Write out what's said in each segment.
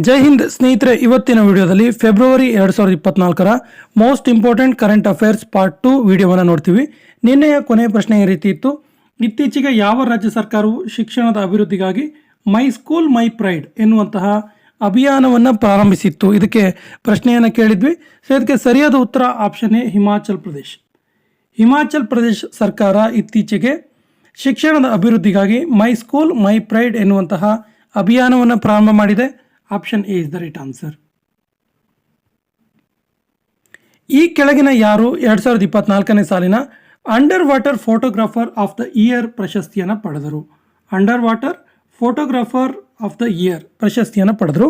ಜೈ ಹಿಂದ್ ಸ್ನೇಹಿತರೆ, ಇವತ್ತಿನ ವಿಡಿಯೋದಲ್ಲಿ ಫೆಬ್ರವರಿ ಎರಡು ಸಾವಿರದ ಇಪ್ಪತ್ನಾಲ್ಕರ most important current affairs part two ವಿಡಿಯೋವನ್ನು ನೋಡ್ತೀವಿ. ನಿನ್ನೆಯ ಕೊನೆಯ ಪ್ರಶ್ನೆ ಈ ರೀತಿ ಇತ್ತು. ಇತ್ತೀಚೆಗೆ ಯಾವ ರಾಜ್ಯ ಸರ್ಕಾರವು ಶಿಕ್ಷಣದ ಅಭಿವೃದ್ಧಿಗಾಗಿ ಮೈ ಸ್ಕೂಲ್, ಮೈ ಪ್ರೈಡ್ ಎನ್ನುವಂತಹ ಅಭಿಯಾನವನ್ನು ಪ್ರಾರಂಭಿಸಿತ್ತು? ಇದಕ್ಕೆ ಪ್ರಶ್ನೆಯನ್ನು ಕೇಳಿದ್ವಿ. ಸೊ, ಇದಕ್ಕೆ ಸರಿಯಾದ ಉತ್ತರ ಆಪ್ಷನ್ ಎ ಹಿಮಾಚಲ್ ಪ್ರದೇಶ್. ಹಿಮಾಚಲ್ ಪ್ರದೇಶ್ ಸರ್ಕಾರ ಇತ್ತೀಚೆಗೆ ಶಿಕ್ಷಣದ ಅಭಿವೃದ್ಧಿಗಾಗಿ ಮೈ ಸ್ಕೂಲ್, ಮೈ ಪ್ರೈಡ್ ಎನ್ನುವಂತಹ ಅಭಿಯಾನವನ್ನು ಪ್ರಾರಂಭ ಮಾಡಿದೆ. Option A is the right answer ಈ ಕೆಳಗಿನ ಯಾರು ಎರಡು ಸಾವಿರದ ಇಪ್ಪತ್ನಾಲ್ಕನೇ ಸಾಲಿನ underwater photographer of the year ಪ್ರಶಸ್ತಿಯನ್ನು ಪಡೆದರು. Underwater photographer of the year ಪ್ರಶಸ್ತಿಯನ್ನು ಪಡೆದರು.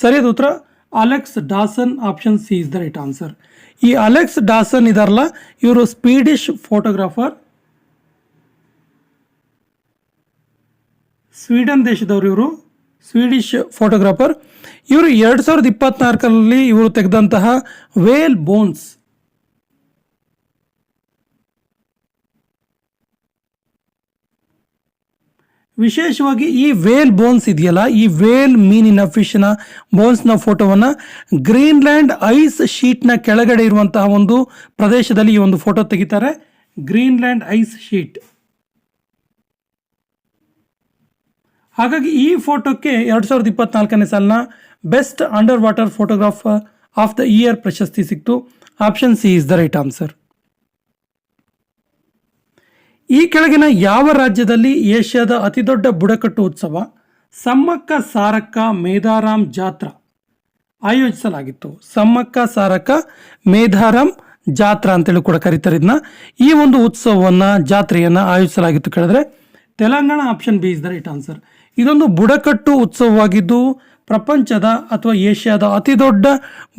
ಸರಿಯಾದ ಉತ್ತರ Alex Dawson option C is the right answer ಈ ಅಲೆಕ್ಸ್ ಡಾಸನ್ ಇದಾರಲ್ಲ, ಇವರು ಸ್ಪೀಡಿಶ್ ಫೋಟೋಗ್ರಾಫರ್ ಸ್ವೀಡನ್ ದೇಶದವರು ಇವರು. ಸ್ವೀಡಿಶ್ ಫೋಟೋಗ್ರಾಫರ್ ಇವರು ಎರಡು ಸಾವಿರದ ಇಪ್ಪತ್ನಾಲ್ಕರಲ್ಲಿ ಇವರು ತೆಗೆದಂತಹ ವೇಲ್ ಬೋನ್ಸ್ ವಿಶೇಷವಾಗಿ ಈ ವೇಲ್ ಬೋನ್ಸ್ ಇದೆಯಲ್ಲ, ಈ ವೇಲ್ ಮೀನಿನ ಫಿಶ್ನ ಬೋನ್ಸ್ನ ಫೋಟೋವನ್ನು ಗ್ರೀನ್ಲ್ಯಾಂಡ್ ಐಸ್ ಶೀಟ್ನ ಕೆಳಗಡೆ ಇರುವಂತಹ ಒಂದು ಪ್ರದೇಶದಲ್ಲಿ ಈ ಒಂದು ಫೋಟೋ ತೆಗಿತಾರೆ. ಗ್ರೀನ್ಲ್ಯಾಂಡ್ ಐಸ್ ಶೀಟ್ ಹಾಗಾಗಿ ಈ ಫೋಟೋಕ್ಕೆ ಎರಡು ಸಾವಿರದ ಇಪ್ಪತ್ನಾಲ್ಕನೇ ಸಾಲಿನ best underwater photograph of the year ಪ್ರಶಸ್ತಿ ಸಿಕ್ತು. Option C is the right answer. ಈ ಕೆಳಗಿನ ಯಾವ ರಾಜ್ಯದಲ್ಲಿ ಏಷ್ಯಾದ ಅತಿದೊಡ್ಡ ಬುಡಕಟ್ಟು ಉತ್ಸವ ಸಮ್ಮಕ್ಕ ಸಾರಕ್ಕ ಮೇಧಾರಾಮ್ ಜಾತ್ರಾ ಆಯೋಜಿಸಲಾಗಿತ್ತು. ಸಮ್ಮಕ್ಕ ಸಾರಕ್ಕ ಮೇಧಾರಾಮ್ ಜಾತ್ರಾ ಅಂತೇಳಿ ಕೂಡ ಕರೀತಾರೆ ಇದನ್ನ ಈ ಒಂದು ಉತ್ಸವವನ್ನು ಜಾತ್ರೆಯನ್ನು ಆಯೋಜಿಸಲಾಗಿತ್ತು ಕೇಳಿದ್ರೆ Telangana option B is the right answer. ಇದೊಂದು ಬುಡಕಟ್ಟು ಉತ್ಸವವಾಗಿದ್ದು ಪ್ರಪಂಚದ ಅಥವಾ ಏಷ್ಯಾದ ಅತಿ ದೊಡ್ಡ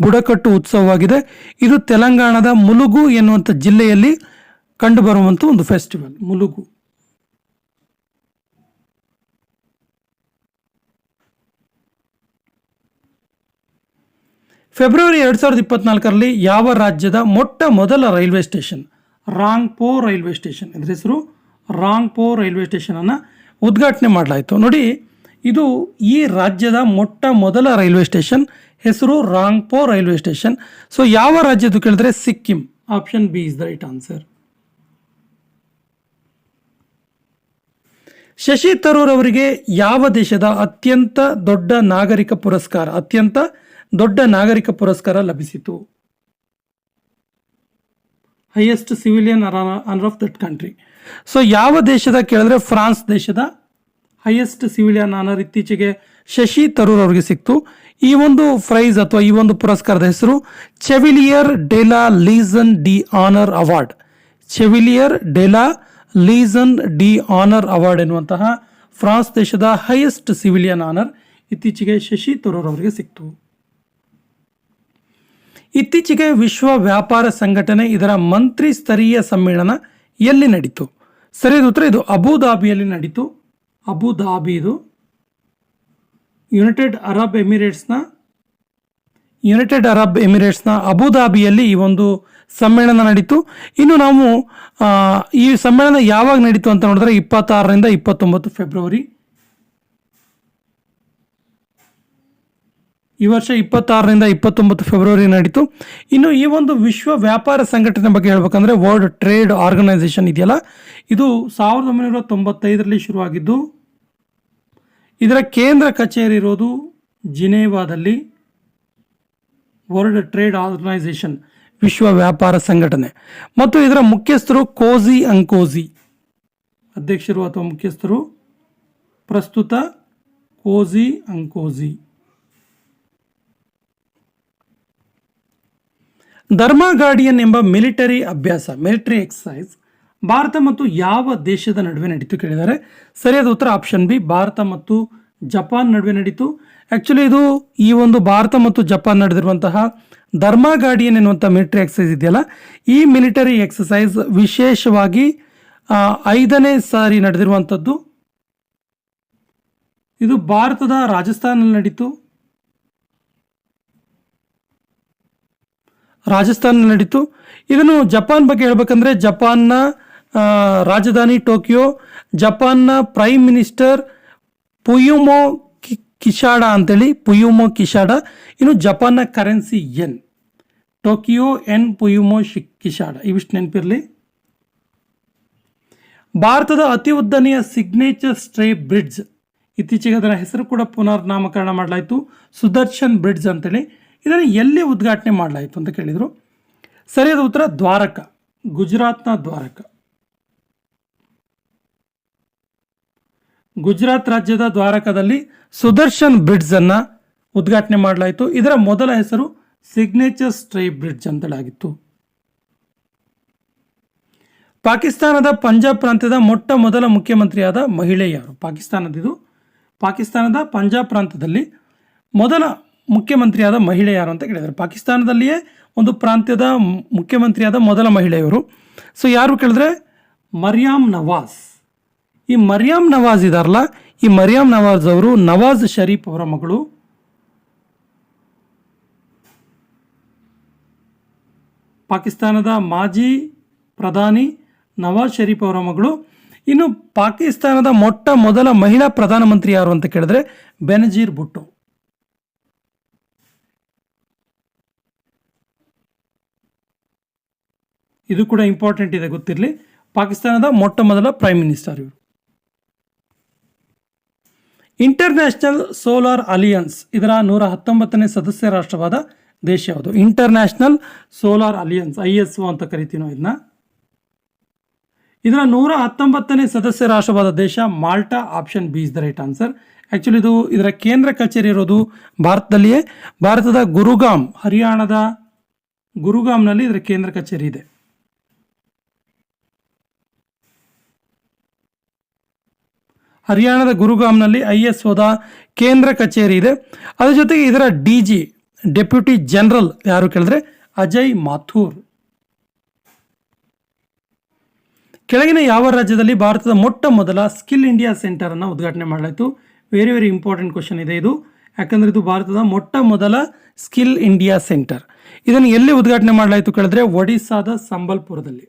ಬುಡಕಟ್ಟು ಉತ್ಸವವಾಗಿದೆ. ಇದು ತೆಲಂಗಾಣದ ಮುಲುಗು ಎನ್ನುವಂಥ ಜಿಲ್ಲೆಯಲ್ಲಿ ಕಂಡುಬರುವಂಥ ಒಂದು ಫೆಸ್ಟಿವಲ್, ಮುಲುಗು. ಫೆಬ್ರವರಿ ಎರಡು ಸಾವಿರದ ಇಪ್ಪತ್ನಾಲ್ಕರಲ್ಲಿ ಯಾವ ರಾಜ್ಯದ ಮೊಟ್ಟ ಮೊದಲ railway station? Rangpo railway station. ಇದರ ಹೆಸರು ರಾಂಗ್ಪೋ ರೈಲ್ವೆ ಸ್ಟೇಷನನ್ನು ಉದ್ಘಾಟನೆ ಮಾಡಲಾಯಿತು. ನೋಡಿ, ಇದು ಈ ರಾಜ್ಯದ ಮೊಟ್ಟ ಮೊದಲ ರೈಲ್ವೆ ಸ್ಟೇಷನ್, ಹೆಸರು ರಾಂಗ್ಪೋ ರೈಲ್ವೆ ಸ್ಟೇಷನ್. ಸೊ ಯಾವ ರಾಜ್ಯದ್ದು ಕೇಳಿದ್ರೆ Sikkim? Option B is the right answer Shashi Tharoor ಅವರಿಗೆ ಯಾವ ದೇಶದ ಅತ್ಯಂತ ದೊಡ್ಡ ನಾಗರಿಕ ಪುರಸ್ಕಾರ, ಅತ್ಯಂತ ದೊಡ್ಡ ನಾಗರಿಕ ಪುರಸ್ಕಾರ ಲಭಿಸಿತು? Highest civilian honour of that country so ಯಾವ ದೇಶದ ಕೇಳಿದ್ರೆ ಫ್ರಾನ್ಸ್ ದೇಶದ ಹೈಯೆಸ್ಟ್ ಸಿವಿಲಿಯನ್ ಆನರ್ ಇತ್ತೀಚೆಗೆ ಶಶಿ ತರೂರ್ ಅವರಿಗೆ ಸಿಕ್ತು. ಈ ಒಂದು ಪ್ರೈಸ್ ಅಥವಾ ಈ ಒಂದು ಪುರಸ್ಕಾರದ ಹೆಸರು Chevalier de la Legion de Honneur award Chevalier de la Legion de Honneur award ಎನ್ನುವಂತಹ ಫ್ರಾನ್ಸ್ ದೇಶದ ಹೈಯೆಸ್ಟ್ ಸಿವಿಲಿಯನ್ ಆನರ್ ಇತ್ತೀಚೆಗೆ ಶಶಿ ತರೂರ್ ಅವರಿಗೆ ಸಿಕ್ತು. ಇತ್ತೀಚೆಗೆ ವಿಶ್ವ ವ್ಯಾಪಾರ ಸಂಘಟನೆ ಇದರ ಮಂತ್ರಿ ಸ್ತರೀಯ ಸಮ್ಮೇಳನ ಎಲ್ಲಿ ನಡೀತು? ಸರಿಯಾದ ಉತ್ತರ, ಇದು ಅಬುಧಾಬಿಯಲ್ಲಿ ನಡೀತು. ಅಬುಧಾಬಿ ಇದು. ಯುನೈಟೆಡ್ ಅರಬ್ ಎಮಿರೇಟ್ಸ್ನ, ಯುನೈಟೆಡ್ ಅರಬ್ ಎಮಿರೇಟ್ಸ್ನ ಅಬುಧಾಬಿಯಲ್ಲಿ ಈ ಒಂದು ಸಮ್ಮೇಳನ ನಡೀತು. ಇನ್ನು ನಾವು ಈ ಸಮ್ಮೇಳನ ಯಾವಾಗ ನಡೀತು ಅಂತ ನೋಡಿದ್ರೆ ಇಪ್ಪತ್ತಾರರಿಂದ ಇಪ್ಪತ್ತೊಂಬತ್ತು ಫೆಬ್ರವರಿ. ಈ ವರ್ಷ ಇಪ್ಪತ್ತಾರರಿಂದ ಇಪ್ಪತ್ತೊಂಬತ್ತು ಫೆಬ್ರವರಿ ನಡೀತು. ಇನ್ನು ಈ ಒಂದು ವಿಶ್ವ ವ್ಯಾಪಾರ ಸಂಘಟನೆ ಬಗ್ಗೆ ಹೇಳ್ಬೇಕಂದ್ರೆ ವರ್ಲ್ಡ್ ಟ್ರೇಡ್ ಆರ್ಗನೈಸೇಷನ್ ಇದೆಯಲ್ಲ? ಇದು ಸಾವಿರದ ಒಂಬೈನೂರ ತೊಂಬತ್ತೈದರಲ್ಲಿ ಶುರುವಾಗಿದ್ದು, ಇದರ ಕೇಂದ್ರ ಕಚೇರಿ ಇರೋದು ಜಿನೇವಾದಲ್ಲಿ. ವರ್ಲ್ಡ್ ಟ್ರೇಡ್ ಆರ್ಗನೈಸೇಷನ್ ವಿಶ್ವ ವ್ಯಾಪಾರ ಸಂಘಟನೆ. ಮತ್ತು ಇದರ ಮುಖ್ಯಸ್ಥರು ಕೋಜಿ ಅಂಕೋಜಿ ಅಧ್ಯಕ್ಷರು ಅಥವಾ ಮುಖ್ಯಸ್ಥರು ಪ್ರಸ್ತುತ ಕೋಜಿ ಅಂಕೋಜಿ ಧರ್ಮ ಗಾರ್ಡಿಯನ್ ಎಂಬ ಮಿಲಿಟರಿ ಅಭ್ಯಾಸ ಮಿಲಿಟರಿ ಎಕ್ಸಸೈಸ್ ಭಾರತ ಮತ್ತು ಯಾವ ದೇಶದ ನಡುವೆ ನಡೀತು ಕೇಳಿದ್ದಾರೆ. ಸರಿಯಾದ ಉತ್ತರ ಆಪ್ಷನ್ ಬಿ ಭಾರತ ಮತ್ತು ಜಪಾನ್ ನಡುವೆ ನಡೀತು. ಆ್ಯಕ್ಚುಲಿ ಇದು ಈ ಒಂದು ಭಾರತ ಮತ್ತು ಜಪಾನ್ ನಡೆದಿರುವಂತಹ ಧರ್ಮ ಗಾರ್ಡಿಯನ್ ಎನ್ನುವಂಥ ಮಿಲಿಟರಿ ಎಕ್ಸಸೈಸ್ ಇದೆಯಲ್ಲ. ಈ ಮಿಲಿಟರಿ ಎಕ್ಸಸೈಸ್ ವಿಶೇಷವಾಗಿ ಐದನೇ ಸಾರಿ ನಡೆದಿರುವಂಥದ್ದು. ಇದು ಭಾರತದ ರಾಜಸ್ಥಾನಲ್ಲಿ ನಡೀತು. ರಾಜಸ್ಥಾನ ನಡೀತು. ಇದನ್ನು ಜಪಾನ್ ಬಗ್ಗೆ ಹೇಳ್ಬೇಕಂದ್ರೆ ಜಪಾನ್ನ ರಾಜಧಾನಿ ಟೋಕಿಯೋ, ಜಪಾನ್ನ ಪ್ರೈಮ್ ಮಿನಿಸ್ಟರ್ ಪುಯುಮೋ ಕಿ, ಕಿಶಾಡ ಅಂತೇಳಿ, ಪುಯುಮೋ ಕಿಶಾಡ. ಇನ್ನು ಜಪಾನ್ನ currency yen, Tokyo yen Fumio she, Kishida. ಇವಿಷ್ಟು ನೆನಪಿರಲಿ. ಭಾರತದ ಅತಿ ಉದ್ದನೆಯ ಸಿಗ್ನೇಚರ್ ಸ್ಟ್ರೇ ಬ್ರಿಡ್ಜ್ ಇತ್ತೀಚೆಗೆ ಅದರ ಹೆಸರು ಕೂಡ ಪುನರ್ನಾಮಕರಣ ಮಾಡಲಾಯಿತು. ಸುದರ್ಶನ್ ಬ್ರಿಡ್ಜ್ ಅಂತೇಳಿ. ಇದನ್ನು ಎಲ್ಲಿ ಉದ್ಘಾಟನೆ ಮಾಡಲಾಯಿತು ಅಂತ ಕೇಳಿದರು. ಸರಿಯಾದ ಉತ್ತರ ದ್ವಾರಕ, ಗುಜರಾತ್ನ ದ್ವಾರಕ. ಗುಜರಾತ್ ರಾಜ್ಯದ ದ್ವಾರಕದಲ್ಲಿ ಸುದರ್ಶನ್ ಬ್ರಿಡ್ಜ್ ಅನ್ನ ಉದ್ಘಾಟನೆ ಮಾಡಲಾಯಿತು. ಇದರ ಮೊದಲ ಹೆಸರು ಸಿಗ್ನೇಚರ್ ಸ್ಟ್ರೈ ಬ್ರಿಡ್ಜ್ ಅಂತಳಾಗಿತ್ತು ಪಾಕಿಸ್ತಾನದ ಪಂಜಾಬ್ ಪ್ರಾಂತ್ಯದ ಮೊಟ್ಟ ಮೊದಲ ಮುಖ್ಯಮಂತ್ರಿಯಾದ ಮಹಿಳೆ ಯಾರು? ಪಾಕಿಸ್ತಾನದಿದು. ಪಾಕಿಸ್ತಾನದ ಪಂಜಾಬ್ ಪ್ರಾಂತ್ಯದಲ್ಲಿ ಮೊದಲ ಮುಖ್ಯಮಂತ್ರಿಯಾದ ಮಹಿಳೆ ಯಾರು ಅಂತ ಕೇಳಿದ್ದಾರೆ. ಪಾಕಿಸ್ತಾನದಲ್ಲಿಯೇ ಒಂದು ಪ್ರಾಂತ್ಯದ ಮುಖ್ಯಮಂತ್ರಿಯಾದ ಮೊದಲ ಮಹಿಳೆಯವರು ಸೊ ಯಾರು ಕೇಳಿದ್ರೆ? ಮರಿಯಾಮ್ ನವಾಜ್. ಈ ಮರಿಯಾಮ್ ನವಾಜ್ ಇದಾರಲ್ಲ, ಈ ಮರಿಯಾಮ್ ನವಾಜ್ ಅವರು ನವಾಜ್ ಶರೀಫ್ ಅವರ ಮಗಳು. ಪಾಕಿಸ್ತಾನದ ಮಾಜಿ ಪ್ರಧಾನಿ ನವಾಜ್ ಶರೀಫ್ ಅವರ ಮಗಳು. ಇನ್ನು ಪಾಕಿಸ್ತಾನದ ಮೊಟ್ಟ ಮೊದಲ ಮಹಿಳಾ ಪ್ರಧಾನಮಂತ್ರಿ ಯಾರು ಅಂತ ಕೇಳಿದ್ರೆ? ಬೆನಜೀರ್ ಭುಟ್ಟೋ. ಇದು ಕೂಡ ಇಂಪಾರ್ಟೆಂಟ್ ಇದೆ ಗೊತ್ತಿರಲಿ. ಪಾಕಿಸ್ತಾನದ ಮೊಟ್ಟ ಮೊದಲ ಪ್ರೈಮ್ ಮಿನಿಸ್ಟರ್ ಇವರು. ಇಂಟರ್ನ್ಯಾಷನಲ್ ಸೋಲಾರ್ ಅಲಿಯನ್ಸ್ ಇದರ ನೂರ ಹತ್ತೊಂಬತ್ತನೇ ಸದಸ್ಯ ರಾಷ್ಟ್ರವಾದ ದೇಶ ಯಾವುದು? International solar alliance I S O ಅಂತ ಕರಿತೀವಿ ಇದನ್ನ ಇದರ ನೂರ ಹತ್ತೊಂಬತ್ತನೇ ಸದಸ್ಯ ರಾಷ್ಟ್ರವಾದ ದೇಶ Malta option B is the right answer actually ಇದು ಇದರ ಕೇಂದ್ರ ಕಚೇರಿ ಇರೋದು ಭಾರತದಲ್ಲಿಯೇ. ಭಾರತದ ಗುರುಗಾಮ್, ಹರಿಯಾಣದ ಗುರುಗಾಮ್ನಲ್ಲಿ ಇದರ ಕೇಂದ್ರ ಕಚೇರಿ ಇದೆ. ಹರಿಯಾಣದ ಗುರುಗಾಮ್ನಲ್ಲಿ ಐ ಎಸ್ ಒದ ಕೇಂದ್ರ ಕಚೇರಿ ಇದೆ. ಅದರ ಜೊತೆಗೆ ಇದರ ಡಿ ಜಿ ಡೆಪ್ಯೂಟಿ ಜನರಲ್ ಯಾರು ಕೇಳಿದ್ರೆ ಅಜಯ್ ಮಾಥೂರ್. ಕೆಳಗಿನ ಯಾವ ರಾಜ್ಯದಲ್ಲಿ ಭಾರತದ ಮೊಟ್ಟ ಮೊದಲ ಸ್ಕಿಲ್ ಇಂಡಿಯಾ ಸೆಂಟರ್ ಅನ್ನು ಉದ್ಘಾಟನೆ ಮಾಡಲಾಯಿತು? ವೆರಿ ವೆರಿ ಇಂಪಾರ್ಟೆಂಟ್ ಕ್ವಶನ್ ಇದೆ ಇದು. ಯಾಕಂದ್ರೆ ಇದು ಭಾರತದ ಮೊಟ್ಟ ಮೊದಲ ಸ್ಕಿಲ್ ಇಂಡಿಯಾ ಸೆಂಟರ್. ಇದನ್ನು ಎಲ್ಲಿ ಉದ್ಘಾಟನೆ ಮಾಡಲಾಯಿತು ಕೇಳಿದ್ರೆ ಒಡಿಸ್ಸಾದ ಸಂಬಲ್ಪುರದಲ್ಲಿ.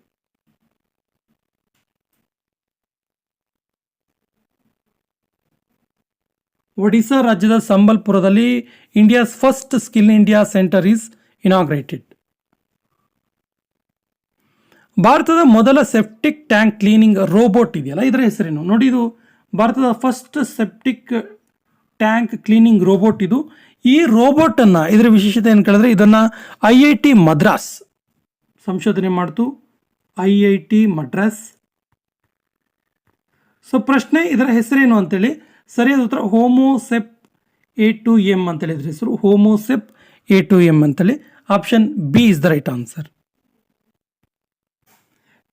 ಒಡಿಶಾ ರಾಜ್ಯದ ಸಂಬಲ್ಪುರದಲ್ಲಿ India's first skill India centre is inaugurated. ಭಾರತದ ಮೊದಲ ಸೆಪ್ಟಿಕ್ ಟ್ಯಾಂಕ್ ಕ್ಲೀನಿಂಗ್ ರೋಬೋಟ್ ಇದೆಯಲ್ಲ? ಇದರ ಹೆಸರೇನು? ನೋಡಿ ಇದು ಭಾರತದ first septic tank cleaning robot ಇದು. ಈ ರೋಬೋಟನ್ನು ಇದರ ವಿಶೇಷತೆ ಏನು ಕೇಳಿದ್ರೆ ಇದನ್ನು ಐ ಐ ಟಿ ಮದ್ರಾಸ್, ಸಂಶೋಧನೆ ಮಾಡ್ತು. I I T Madras. So ಪ್ರಶ್ನೆ ಇದರ ಹೆಸರೇನು ಅಂತೇಳಿ ಸರಿಯಾದ ಉತ್ತರ ಹೋಮೋಸೆಪ್ ಎ ಟು ಎಂ ಅಂತ ಹೇಳಿದ್ರೆ ಹೆಸರು. ಹೋಮೋಸೆಪ್ ಎ ಟು ಎಂ ಅಂತೇಳಿ option B is the right answer.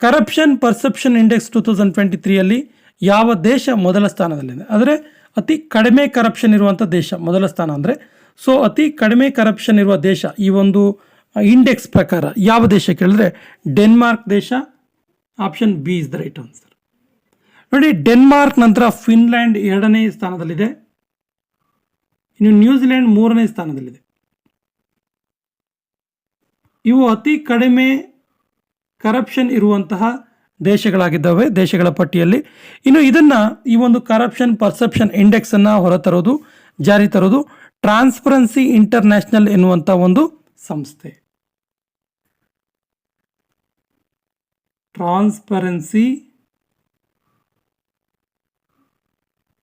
Corruption perception index two thousand twenty ತ್ರೀಯಲ್ಲಿ ಯಾವ ದೇಶ ಮೊದಲ ಸ್ಥಾನದಲ್ಲಿದೆ? ಅಂದರೆ ಅತಿ ಕಡಿಮೆ ಕರಪ್ಷನ್ ಇರುವಂಥ ದೇಶ ಮೊದಲ ಸ್ಥಾನ ಅಂದರೆ, ಸೊ ಅತಿ ಕಡಿಮೆ ಕರಪ್ಷನ್ ಇರುವ ದೇಶ ಈ ಒಂದು ಇಂಡೆಕ್ಸ್ ಪ್ರಕಾರ ಯಾವ ದೇಶ ಕೇಳಿದ್ರೆ? ಡೆನ್ಮಾರ್ಕ್ ದೇಶ. Option B is the right answer. ನೋಡಿ, ಡೆನ್ಮಾರ್ಕ್ ನಂತರ ಫಿನ್ಲ್ಯಾಂಡ್ ಎರಡನೇ ಸ್ಥಾನದಲ್ಲಿದೆ. ಇನ್ನು ನ್ಯೂಜಿಲೆಂಡ್ ಮೂರನೇ ಸ್ಥಾನದಲ್ಲಿದೆ. ಇವು ಅತಿ ಕಡಿಮೆ ಕರಪ್ಷನ್ ಇರುವಂತಹ ದೇಶಗಳಾಗಿದ್ದಾವೆ, ದೇಶಗಳ ಪಟ್ಟಿಯಲ್ಲಿ. ಇನ್ನು ಇದನ್ನ ಈ ಒಂದು ಕರಪ್ಷನ್ ಪರ್ಸೆಪ್ಷನ್ ಇಂಡೆಕ್ಸ್ ಅನ್ನ ಹೊರತರೋದು, ಜಾರಿ ತರೋದು ಟ್ರಾನ್ಸ್ಪರೆನ್ಸಿ ಇಂಟರ್ನ್ಯಾಷನಲ್ ಎನ್ನುವಂಥ ಒಂದು ಸಂಸ್ಥೆ. ಟ್ರಾನ್ಸ್ಪರೆನ್ಸಿ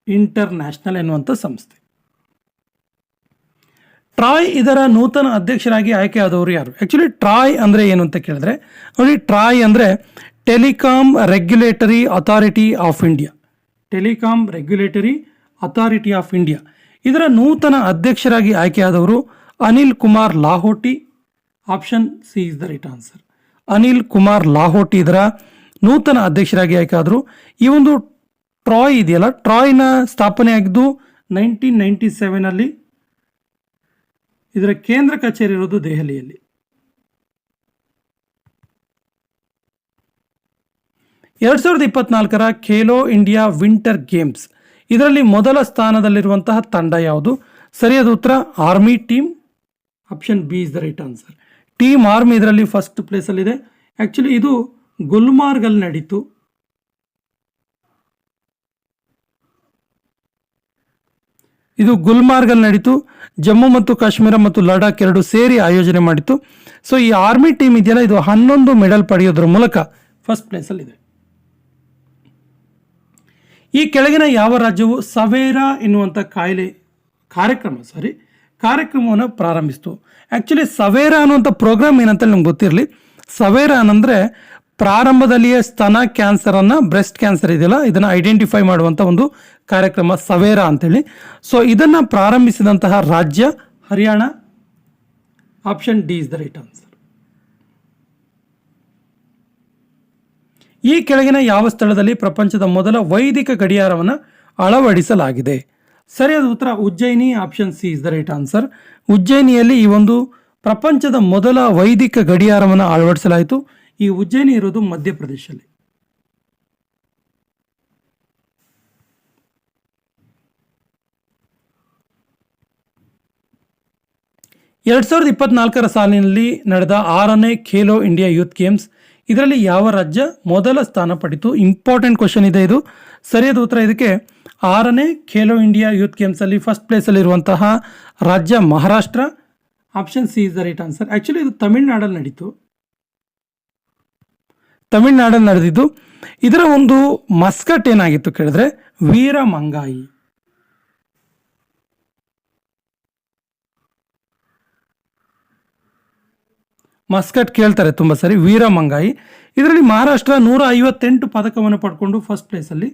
ಇಂಟರ್ನ್ಯಾಷನಲ್ ಎನ್ನುವಂಥ ಸಂಸ್ಥೆ. ಟ್ರಾಯ್ ಇದರ ನೂತನ ಅಧ್ಯಕ್ಷರಾಗಿ ಆಯ್ಕೆಯಾದವರು ಯಾರು? ಆ್ಯಕ್ಚುಲಿ ಟ್ರಾಯ್ ಅಂದರೆ ಏನು ಅಂತ ಕೇಳಿದ್ರೆ, ನೋಡಿ, ಟ್ರಾಯ್ ಅಂದರೆ telecom regulatory authority of India. Telecom regulatory authority of India. ಇದರ ನೂತನ ಅಧ್ಯಕ್ಷರಾಗಿ ಆಯ್ಕೆಯಾದವರು Anil Kumar Lahoti. Option C is the right answer Anil Kumar Lahoti ಇದರ ನೂತನ ಅಧ್ಯಕ್ಷರಾಗಿ ಆಯ್ಕೆ ಆದರು ಈ ಒಂದು ಟ್ರಾಯ್ ಇದೆಯಲ್ಲ? ಟ್ರಾಯ್ನ ಸ್ಥಾಪನೆ ಆಗಿದ್ದು ನೈನ್ಟೀನ್ ನೈಂಟಿ ಸೆವೆನಲ್ಲಿ ಇದರ ಕೇಂದ್ರ ಕಚೇರಿ ಇರೋದು ದೆಹಲಿಯಲ್ಲಿ. ಎರಡು ಸಾವಿರದ ಇಪ್ಪತ್ನಾಲ್ಕರ ಖೇಲೋ ಇಂಡಿಯಾ ವಿಂಟರ್ ಗೇಮ್ಸ್. ಇದರಲ್ಲಿ ಮೊದಲ ಸ್ಥಾನದಲ್ಲಿರುವಂತಹ ತಂಡ ಯಾವುದು? ಸರಿಯಾದ ಉತ್ತರ, army team. Option B is the right answer. Team army ಇದರಲ್ಲಿ ಫಸ್ಟ್ ಪ್ಲೇಸಲ್ಲಿದೆ. ಆ್ಯಕ್ಚುಲಿ ಇದು ಗುಲ್ಮಾರ್ಗಲ್ಲಿ ನಡೀತು. ಇದು ಗುಲ್ಮಾರ್ಗಲ್ಲಿ ನಡೀತು. ಜಮ್ಮು ಮತ್ತು ಕಾಶ್ಮೀರ ಮತ್ತು ಲಡಾಖ್ ಎರಡು ಸೇರಿ ಆಯೋಜನೆ ಮಾಡಿತ್ತು. ಸೊ ಈ ಆರ್ಮಿ ಟೀಮ್ ಇದೆಯಲ್ಲ, ಇದು ಹನ್ನೊಂದು ಮೆಡಲ್ ಪಡೆಯೋದ್ರ ಮೂಲಕ ಫಸ್ಟ್ ಪ್ಲೇಸಲ್ಲಿದೆ ಈ ಕೆಳಗಿನ ಯಾವ ರಾಜ್ಯವು ಸವೇರಾ ಎನ್ನುವಂಥ ಕಾಯಿಲೆ, ಕಾರ್ಯಕ್ರಮ ಸಾರಿ ಕಾರ್ಯಕ್ರಮವನ್ನು ಪ್ರಾರಂಭಿಸಿತು. ಆ್ಯಕ್ಚುಲಿ ಸವೇರಾ ಅನ್ನುವಂಥ ಪ್ರೋಗ್ರಾಮ್ ಏನಂತ ನಮ್ಗೆ ಗೊತ್ತಿರಲಿ. ಸವೇರಾ ಅಂದರೆ ಪ್ರಾರಂಭದಲ್ಲಿಯೇ ಸ್ತನ ಕ್ಯಾನ್ಸರನ್ನು ಬ್ರೆಸ್ಟ್ ಕ್ಯಾನ್ಸರ್ ಇದೆಯಲ್ಲ, ಇದನ್ನು ಐಡೆಂಟಿಫೈ ಮಾಡುವಂಥ ಒಂದು ಕಾರ್ಯಕ್ರಮ ಸವೇರ ಅಂತೇಳಿ. ಸೊ ಇದನ್ನು ಪ್ರಾರಂಭಿಸಿದಂತಹ ರಾಜ್ಯ Haryana option D is the right answer ಈ ಕೆಳಗಿನ ಯಾವ ಸ್ಥಳದಲ್ಲಿ ಪ್ರಪಂಚದ ಮೊದಲ ವೈದಿಕ ಗಡಿಯಾರವನ್ನು ಅಳವಡಿಸಲಾಗಿದೆ? ಸರಿಯಾದ ಉತ್ತರ Ujjain option C is the right answer ಉಜ್ಜಯಿನಿಯಲ್ಲಿ ಈ ಒಂದು ಪ್ರಪಂಚದ ಮೊದಲ ವೈದಿಕ ಗಡಿಯಾರವನ್ನು ಅಳವಡಿಸಲಾಯಿತು. ಈ ಉಜ್ಜಯಿನಿ ಇರೋದು ಮಧ್ಯಪ್ರದೇಶದಲ್ಲಿ ಎರಡ್ ಸಾವಿರದ ಇಪ್ಪತ್ನಾಲ್ಕರ ಸಾಲಿನಲ್ಲಿ ನಡೆದ ಆರನೇ ಖೇಲೋ ಇಂಡಿಯಾ ಯೂತ್ ಗೇಮ್ಸ್. ಇದರಲ್ಲಿ ಯಾವ ರಾಜ್ಯ ಮೊದಲ ಸ್ಥಾನ ಪಡಿತು ಇಂಪಾರ್ಟೆಂಟ್ ಕ್ವಶನ್ ಇದೆ ಇದು. ಸರಿಯಾದ ಉತ್ತರ ಇದಕ್ಕೆ ಆರನೇ ಖೇಲೋ ಇಂಡಿಯಾ ಯೂತ್ ಗೇಮ್ಸಲ್ಲಿ ಫಸ್ಟ್ ಪ್ಲೇಸಲ್ಲಿರುವಂತಹ ರಾಜ್ಯ Maharashtra. Option C is the right answer. Actually ಇದು ತಮಿಳ್ನಾಡಲ್ಲಿ ನಡೀತು. ತಮಿಳ್ನಾಡಲ್ಲಿ ನಡೆದಿದ್ದು. ಇದರ ಒಂದು ಮಸ್ಕಟ್ ಏನಾಗಿತ್ತು ಕೇಳಿದ್ರೆ? ವೀರ ಮಂಗಾಯಿ. ಮಸ್ಕಟ್ ಕೇಳ್ತಾರೆ ತುಂಬ ಸರಿ, ವೀರ ಮಂಗಾಯಿ. ಇದರಲ್ಲಿ ಮಹಾರಾಷ್ಟ್ರ ನೂರ ಐವತ್ತೆಂಟು ಪದಕವನ್ನು ಪಡ್ಕೊಂಡು ಫಸ್ಟ್ ಪ್ಲೇಸಲ್ಲಿ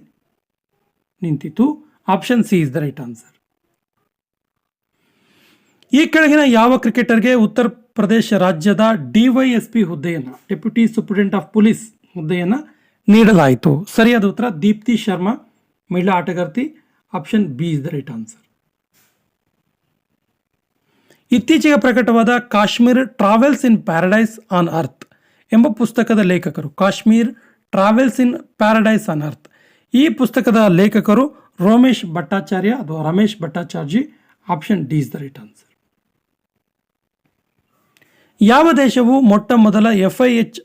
ನಿಂತಿತ್ತು. Option C is the right answer ಈ ಕೆಳಗಿನ ಯಾವ ಕ್ರಿಕೆಟರ್ಗೆ ಉತ್ತರ ಪ್ರದೇಶ ರಾಜ್ಯದ ಡಿವೈಎಸ್ಪಿ ಹುದ್ದೆಯನ್ನು ಡೆಪ್ಯೂಟಿ ಸೂಪರಿಂಟೆಂಟ್ ಆಫ್ ಪೊಲೀಸ್ ಹುದ್ದೆಯನ್ನು ನೀಡಲಾಯಿತು? ಸರಿಯಾದ ಉತ್ತರ ದೀಪ್ತಿ ಶರ್ಮಾ, ಮಹಿಳಾ ಆಟಗಾರ್ತಿ. Option B is the right answer ಇತ್ತೀಚೆಗೆ ಪ್ರಕಟವಾದ Kashmir travels in paradise on earth ಎಂಬ ಪುಸ್ತಕದ ಲೇಖಕರು Kashmir travels in paradise on earth. ಈ ಪುಸ್ತಕದ ಲೇಖಕರು ರೋಮೇಶ್ ಭಟ್ಟಾಚಾರ್ಯ ಅಥವಾ Ramesh Bhattacharjee, option D is the right answer. ಯಾವ ದೇಶವು ಮೊಟ್ಟ ಮೊದಲ F I H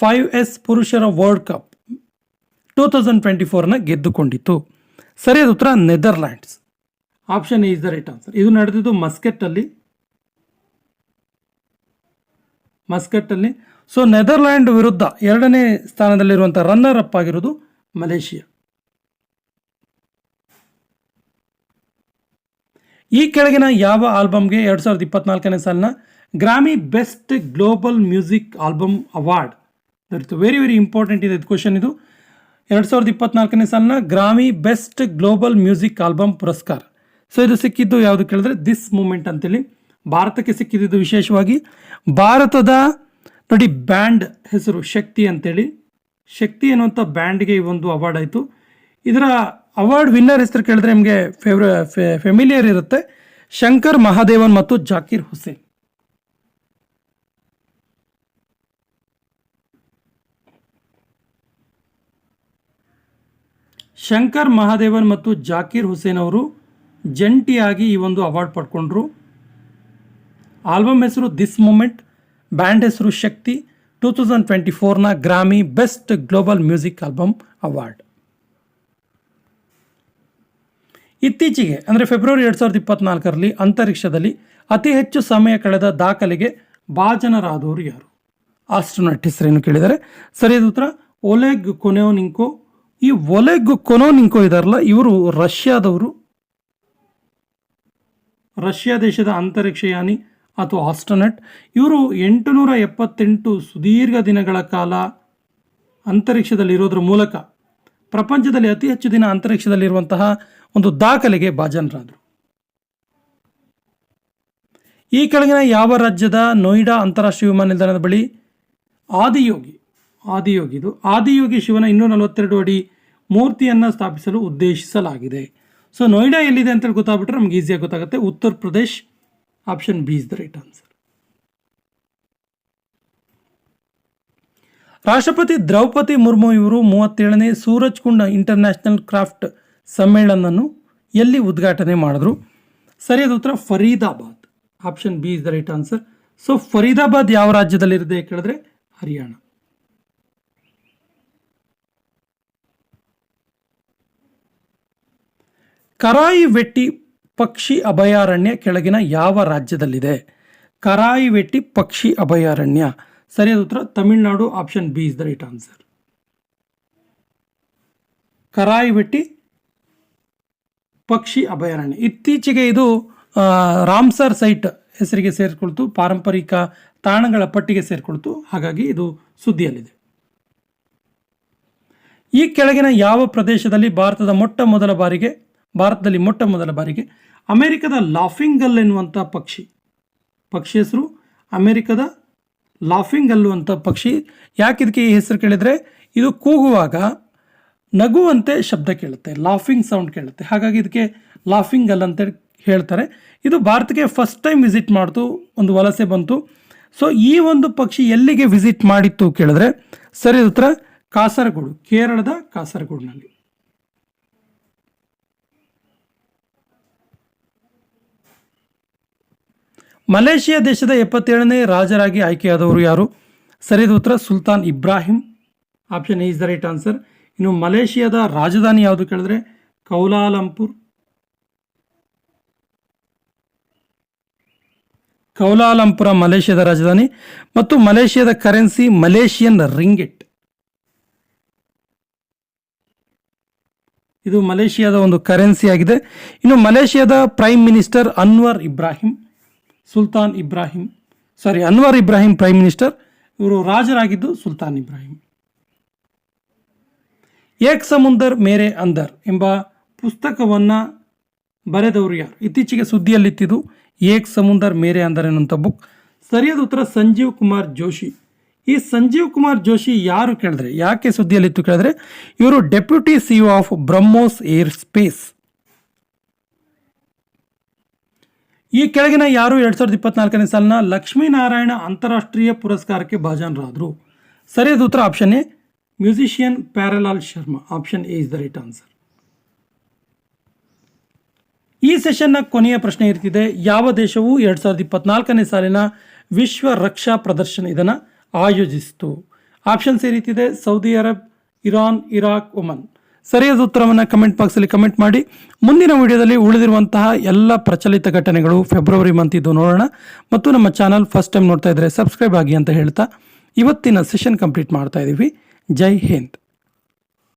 five s ಪುರುಷರ world cup two thousand twenty ಫೋರ್ನ ಗೆದ್ದುಕೊಂಡಿತು ಸರಿಯಾದ ಉತ್ತರ, Netherlands. Option is the right answer. ಇದು ನಡೆದಿದ್ದು ಮಸ್ಕೆಟ್ಟಲ್ಲಿ. ಮಸ್ಕಟ್ಟಲ್ಲಿ. ಸೊ ನೆದರ್ಲ್ಯಾಂಡ್ ವಿರುದ್ಧ ಎರಡನೇ ಸ್ಥಾನದಲ್ಲಿರುವಂಥ ರನ್ನರ್ ಅಪ್ ಆಗಿರೋದು ಮಲೇಷಿಯಾ. ಈ ಕೆಳಗಿನ ಯಾವ ಆಲ್ಬಮ್ಗೆ ಎರಡು ಸಾವಿರದ ಇಪ್ಪತ್ನಾಲ್ಕನೇ ಸಾಲಿನ Grammy best global music album award that very very important ಇದೆ. ಕ್ವಶನ್ ಇದು. ಎರಡು ಸಾವಿರದ ಇಪ್ಪತ್ನಾಲ್ಕನೇ ಸಾಲಿನ Grammy best global music album ಪುರಸ್ಕಾರ. ಸೊ ಇದು ಸಿಕ್ಕಿದ್ದು ಯಾವುದು ಕೇಳಿದ್ರೆ ದಿಸ್ ಮೂಮೆಂಟ್ ಅಂತೇಳಿ. ಭಾರತಕ್ಕೆ ಸಿಕ್ಕಿದ್ದು ವಿಶೇಷವಾಗಿ ಭಾರತದ ನೋಡಿ ಬ್ಯಾಂಡ್ ಹೆಸರು ಶಕ್ತಿ ಅಂತೇಳಿ. ಶಕ್ತಿ ಅನ್ನುವಂಥ ಬ್ಯಾಂಡ್ಗೆ ಈ ಒಂದು ಅವಾರ್ಡ್ ಆಯಿತು. ಇದರ ಅವಾರ್ಡ್ ವಿನ್ನರ್ ಹೆಸರು ಕೇಳಿದ್ರೆ ನಿಮಗೆ ಫೇವ್ರ ಫೆಮಿಲಿಯರ್ ಇರುತ್ತೆ. ಶಂಕರ್ ಮಹಾದೇವನ್ ಮತ್ತು ಜಾಕೀರ್ ಹುಸೇನ್. ಶಂಕರ್ ಮಹಾದೇವನ್ ಮತ್ತು ಜಾಕೀರ್ ಹುಸೇನ್ ಅವರು ಜಂಟಿಯಾಗಿ ಈ ಒಂದು ಅವಾರ್ಡ್ ಪಡ್ಕೊಂಡ್ರು. ಆಲ್ಬಮ್ ಹೆಸರು ದಿಸ್ ಮೂಮೆಂಟ್ ಬ್ಯಾಂಡ್ ಹೆಸರು Shakti two thousand twenty ಫೋರ್ನ Grammy best global music album award. ಇತ್ತೀಚೆಗೆ, ಅಂದರೆ ಫೆಬ್ರವರಿ ಎರಡು ಸಾವಿರದ ಇಪ್ಪತ್ನಾಲ್ಕರಲ್ಲಿ ಅಂತರಿಕ್ಷದಲ್ಲಿ ಅತಿ ಹೆಚ್ಚು ಸಮಯ ಕಳೆದ ದಾಖಲೆಗೆ ಭಾಜನರಾದವರು ಯಾರು? ಆಸ್ಟ್ರೋನಟ್ ಹೆಸರೇನು ಕೇಳಿದರೆ? ಸರಿಯಾದ ಉತ್ತರ. ಒಲೆಗ್ ಕೊನೆಯೋನಿಂಕೋ ಈ ಒಲೆಗ್ ಕೊನೋನಿಂಕೋ ಇದಾರಲ್ಲ, ಇವರು ರಷ್ಯಾದವರು. ರಷ್ಯಾ ದೇಶದ ಅಂತರಿಕ್ಷಯಾನಿ ಅಥವಾ ಆಸ್ಟನಟ್ ಇವರು ಎಂಟುನೂರ ಎಪ್ಪತ್ತೆಂಟು ಸುದೀರ್ಘ ದಿನಗಳ ಕಾಲ ಅಂತರಿಕ್ಷದಲ್ಲಿರೋದ್ರ ಮೂಲಕ ಪ್ರಪಂಚದಲ್ಲಿ ಅತಿ ಹೆಚ್ಚು ದಿನ ಅಂತರಿಕ್ಷದಲ್ಲಿರುವಂತಹ ಒಂದು ದಾಖಲೆಗೆ ಭಾಜನರಾದರು. ಈ ಕೆಳಗಿನ ಯಾವ ರಾಜ್ಯದ ನೋಯ್ಡಾ ಅಂತಾರಾಷ್ಟ್ರೀಯ ವಿಮಾನ ನಿಲ್ದಾಣದ ಬಳಿ ಆದಿಯೋಗಿ ಆದಿಯೋಗಿ ಇದು, ಆದಿಯೋಗಿ ಶಿವನ ಇನ್ನೂರ ನಲವತ್ತೆರಡು ಅಡಿ ಮೂರ್ತಿಯನ್ನು ಸ್ಥಾಪಿಸಲು ಉದ್ದೇಶಿಸಲಾಗಿದೆ. ಸೊ ನೋಯ್ಡಾ ಎಲ್ಲಿದೆ ಅಂತೇಳಿ ಗೊತ್ತಾಗ್ಬಿಟ್ರೆ ನಮ್ಗೆ ಈಸಿಯಾಗಿ ಗೊತ್ತಾಗುತ್ತೆ. Uttar Pradesh option B is the right answer ರಾಷ್ಟ್ರಪತಿ ದ್ರೌಪದಿ ಮುರ್ಮು ಇವರು ಮೂವತ್ತೇಳನೇ ಸೂರಜ್ ಕುಂಡ ಇಂಟರ್ನ್ಯಾಷನಲ್ ಕ್ರಾಫ್ಟ್ ಸಮ್ಮೇಳನವನ್ನು ಎಲ್ಲಿ ಉದ್ಘಾಟನೆ ಮಾಡಿದ್ರು? ಸರಿಯಾದ ಉತ್ತರ, Faridabad. Option B is the right answer so Faridabad ಯಾವ ರಾಜ್ಯದಲ್ಲಿರುತ್ತೆ ಕೇಳಿದ್ರೆ, ಹರಿಯಾಣ. ಕರಾಯಿ ವೆಟ್ಟಿ ಪಕ್ಷಿ ಅಭಯಾರಣ್ಯ ಕೆಳಗಿನ ಯಾವ ರಾಜ್ಯದಲ್ಲಿದೆ? ಕರಾಯಿವೆಟ್ಟಿ ಪಕ್ಷಿ ಅಭಯಾರಣ್ಯ. ಸರಿಯಾದ ಉತ್ತರ Tamil Nadu option B is the right answer Karaivetti ಪಕ್ಷಿ ಅಭಯಾರಣ್ಯ. ಇತ್ತೀಚೆಗೆ ಇದು ರಾಮ್ಸರ್ ಸೈಟ್ ಹೆಸರಿಗೆ ಸೇರಿಕೊಳ್ತು, ಪಾರಂಪರಿಕ ತಾಣಗಳ ಪಟ್ಟಿಗೆ ಸೇರಿಕೊಳ್ತು, ಹಾಗಾಗಿ ಇದು ಸುದ್ದಿಯಲ್ಲಿದೆ. ಈ ಕೆಳಗಿನ ಯಾವ ಪ್ರದೇಶದಲ್ಲಿ ಭಾರತದ ಮೊಟ್ಟ ಮೊದಲ ಬಾರಿಗೆ ಭಾರತದಲ್ಲಿ ಮೊಟ್ಟ ಮೊದಲ ಬಾರಿಗೆ ಅಮೆರಿಕದ ಲಾಫಿಂಗ್ ಗಲ್ ಎನ್ನುವಂಥ ಪಕ್ಷಿ ಪಕ್ಷಿ ಹೆಸರು ಅಮೆರಿಕದ ಲಾಫಿಂಗ್ ಗಲ್ ಅಂತ ಪಕ್ಷಿ. ಯಾಕೆ ಇದಕ್ಕೆ ಈ ಹೆಸರು ಕೇಳಿದರೆ, ಇದು ಕೂಗುವಾಗ ನಗುವಂತೆ ಶಬ್ದ ಕೇಳುತ್ತೆ, ಲಾಫಿಂಗ್ ಸೌಂಡ್ ಕೇಳುತ್ತೆ. ಹಾಗಾಗಿ ಇದಕ್ಕೆ ಲಾಫಿಂಗ್ ಗಲ್ ಅಂತ ಹೇಳ್ತಾರೆ. ಇದು ಭಾರತಕ್ಕೆ ಫಸ್ಟ್ ಟೈಮ್ ವಿಸಿಟ್ ಮಾಡ್ತು, ಒಂದು ವಲಸೆ ಬಂತು. ಸೊ ಈ ಒಂದು ಪಕ್ಷಿ ಎಲ್ಲಿಗೆ ವಿಸಿಟ್ ಮಾಡಿತ್ತು ಕೇಳಿದ್ರೆ, ಸರಿ ಉತ್ತರ ಕಾಸರಗೋಡು, ಕೇರಳದ ಕಾಸರಗೋಡಿನಲ್ಲಿ. ಮಲೇಷಿಯಾ ದೇಶದ ಎಪ್ಪತ್ತೇಳನೇ ರಾಜರಾಗಿ ಆಯ್ಕೆಯಾದವರು ಯಾರು? ಸರಿಯಾದ ಉತ್ತರ, Sultan Ibrahim. Option is the right answer. ಇನ್ನು ಮಲೇಷಿಯಾದ ರಾಜಧಾನಿ ಯಾವುದು ಕೇಳಿದ್ರೆ? ಕೌಲಾಲಂಪುರ್. ಕೌಲಾಲಂಪುರ, ಮಲೇಷಿಯಾದ ರಾಜಧಾನಿ ಮತ್ತು ಮಲೇಷಿಯಾದ ಕರೆನ್ಸಿ ಮಲೇಷಿಯನ್ ರಿಂಗೆಟ್. ಇದು ಮಲೇಷಿಯಾದ ಒಂದು ಕರೆನ್ಸಿ ಆಗಿದೆ. ಇನ್ನು ಮಲೇಷಿಯಾದ prime minister Anwar Ibrahim. Sultan Ibrahim sorry Anwar Ibrahim prime minister ಇವರು ರಾಜರಾಗಿದ್ದು ಸುಲ್ತಾನ್ ಇಬ್ರಾಹಿಂ. ಏಕ್ ಸಮುಂದರ್ ಮೇರೆ ಅಂದರ್ ಎಂಬ ಪುಸ್ತಕವನ್ನು ಬರೆದವರು ಯಾರು? ಇತ್ತೀಚೆಗೆ ಸುದ್ದಿಯಲ್ಲಿತ್ತಿದ್ದು, ಏಕ್ ಸಮುಂದರ್ ಮೇರೆ ಅಂದರ್ ಎನ್ನುವಂಥ ಬುಕ್ ಸರಿಯಾದ ಉತ್ತರ ಸಂಜೀವ್ ಕುಮಾರ್ ಜೋಶಿ. ಈ ಸಂಜೀವ್ ಕುಮಾರ್ ಜೋಶಿ ಯಾರು ಕೇಳಿದ್ರೆ, ಯಾಕೆ ಸುದ್ದಿಯಲ್ಲಿತ್ತು ಕೇಳಿದ್ರೆ, ಇವರು deputy CEO of BrahMos aerospace ಈ ಕೆಳಗಿನ ಯಾರು ಎರಡ್ ಸಾವಿರದ ಇಪ್ಪತ್ನಾಲ್ಕನೇ ಸಾಲಿನ ಲಕ್ಷ್ಮೀನಾರಾಯಣ ಅಂತಾರಾಷ್ಟ್ರೀಯ ಪುರಸ್ಕಾರಕ್ಕೆ ಭಾಜನರಾದರು? ಸರಿಯಾದ ಉತ್ತರ option A. Musician Pyarelal Sharma. Option A is the right answer. ಈ ಸೆಷನ್ನ ಕೊನೆಯ ಪ್ರಶ್ನೆ ಇರ್ತಿದೆ. ಯಾವ ದೇಶವು ಎರಡ್ ಸಾವಿರದ ಇಪ್ಪತ್ನಾಲ್ಕನೇ ಸಾಲಿನ ವಿಶ್ವ ರಕ್ಷಾ ಪ್ರದರ್ಶನ ಇದನ್ನು ಆಯೋಜಿಸಿತು? ಆಪ್ಷನ್ಸ್ ಏರೀತಿದೆ ರೀತಿದೆ Saudi Arab, Iran, Iraq, Oman. ಸರಿಯಾದ ಉತ್ತರವನ್ನು ಕಮೆಂಟ್ ಬಾಕ್ಸಲ್ಲಿ ಕಮೆಂಟ್ ಮಾಡಿ. ಮುಂದಿನ ವಿಡಿಯೋದಲ್ಲಿ ಉಳಿದಿರುವಂತಹ ಎಲ್ಲ ಪ್ರಚಲಿತ ಘಟನೆಗಳು ಫೆಬ್ರವರಿ ಮಂತ್ ಇದು ನೋಡೋಣ. ಮತ್ತು ನಮ್ಮ ಚಾನಲ್ ಫಸ್ಟ್ ಟೈಮ್ ನೋಡ್ತಾ ಇದ್ದರೆ ಸಬ್ಸ್ಕ್ರೈಬ್ ಆಗಿ ಅಂತ ಹೇಳ್ತಾ ಇವತ್ತಿನ ಸೆಷನ್ ಕಂಪ್ಲೀಟ್ ಮಾಡ್ತಾ ಇದ್ದೀವಿ ಜೈ ಹಿಂದ್.